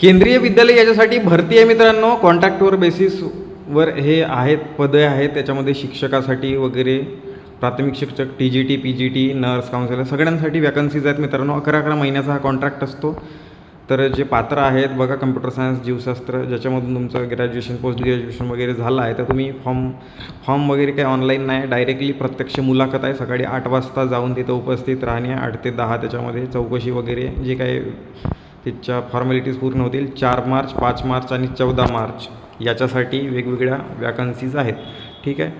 केंद्रीय विद्यालय याच्यासाठी भरती आहे मित्रांनो. कॉन्ट्रॅक्टवर बेसिसवर हे आहेत पदं आहेत. त्याच्यामध्ये शिक्षकासाठी वगैरे प्राथमिक शिक्षक T G T P G T nurse counsellor सगळ्यांसाठी वॅकन्सीज आहेत मित्रांनो. अकरा अकरा महिन्याचा हा कॉन्ट्रॅक्ट असतो. तर जे पात्र आहेत बघा कम्प्युटर सायन्स जीवशास्त्र ज्याच्यामधून तुमचं ग्रॅज्युएशन पोस्ट ग्रॅज्युएशन वगैरे झालं आहे तर तुम्ही फॉर्म फॉर्म वगैरे काही ऑनलाईन नाही. डायरेक्टली प्रत्यक्ष मुलाखत आहे. सकाळी आठ वाजता जाऊन तिथं उपस्थित राहणे आठ ते दहा त्याच्यामध्ये चौकशी वगैरे जे काही तिच्या फॉर्मॅलिटीज पूर्ण होतील. चार मार्च पाच मार्च आणि चौदा मार्च याच्यासाठी वेगवेगळ्या वॅकन्सीज आहेत. ठीक आहे?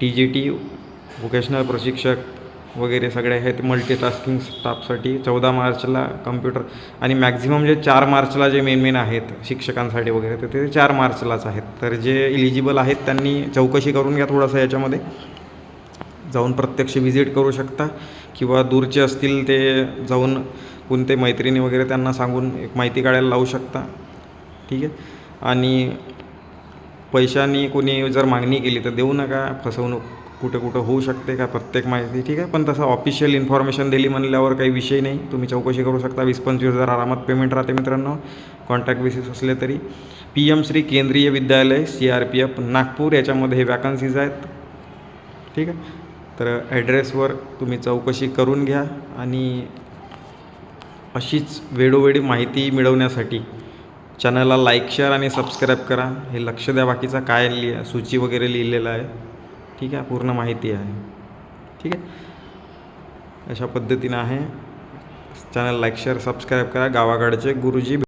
टी जी टी व्होकेशनल प्रशिक्षक वगैरे सगळे आहेत. मल्टीटास्किंग स्टाफसाठी चौदा मार्चला कम्प्युटर आणि मॅक्झिमम जे चार मार्चला जे मेन मेन आहेत शिक्षकांसाठी वगैरे तर ते चार मार्चलाच आहेत. तर जे इलिजिबल आहेत त्यांनी चौकशी करून घ्या थोडंसं याच्यामध्ये. जाऊन प्रत्यक्ष व्हिजिट करू शकता किंवा दूरचे असतील ते जाऊन कोणते मैत्रिणी वगैरे त्यांना सांगून एक माहिती काढायला लावू शकता. ठीक आहे? आणि पैशांनी कोणी जर मागणी केली तर देऊ नका. फसवणूक कुठं कुठं होऊ शकते का? प्रत्येक माहिती ठीक आहे? पण तसं ऑफिशियल इन्फॉर्मेशन दिली म्हणल्यावर काही विषय नाही. तुम्ही चौकशी करू शकता. वीस पंचवीस हजार आरामात पेमेंट राहते मित्रांनो. कॉन्टॅक्ट बेसिस असले तरी. P M Shri Kendriya Vidyalaya C R P F Nagpur. याच्यामध्ये हे वॅकन्सीज आहेत. ठीक आहे? तर ॲड्रेसवर तुम्ही चौकशी करून घ्या. आणि अशीच वेळोवेळी माहिती मिळवण्यासाठी चॅनलला लाईक शेअर आणि सबस्क्राईब करा. हे लक्ष द्या बाकीचा काय लिहि सूची वगैरे लिहिलेलं आहे. ठीक आहे पूर्ण माहिती आहे. ठीक आहे? अशा पद्धतीनं आहे. चॅनल लाईक शेअर सबस्क्राईब करा. गावाकडचे गुरुजी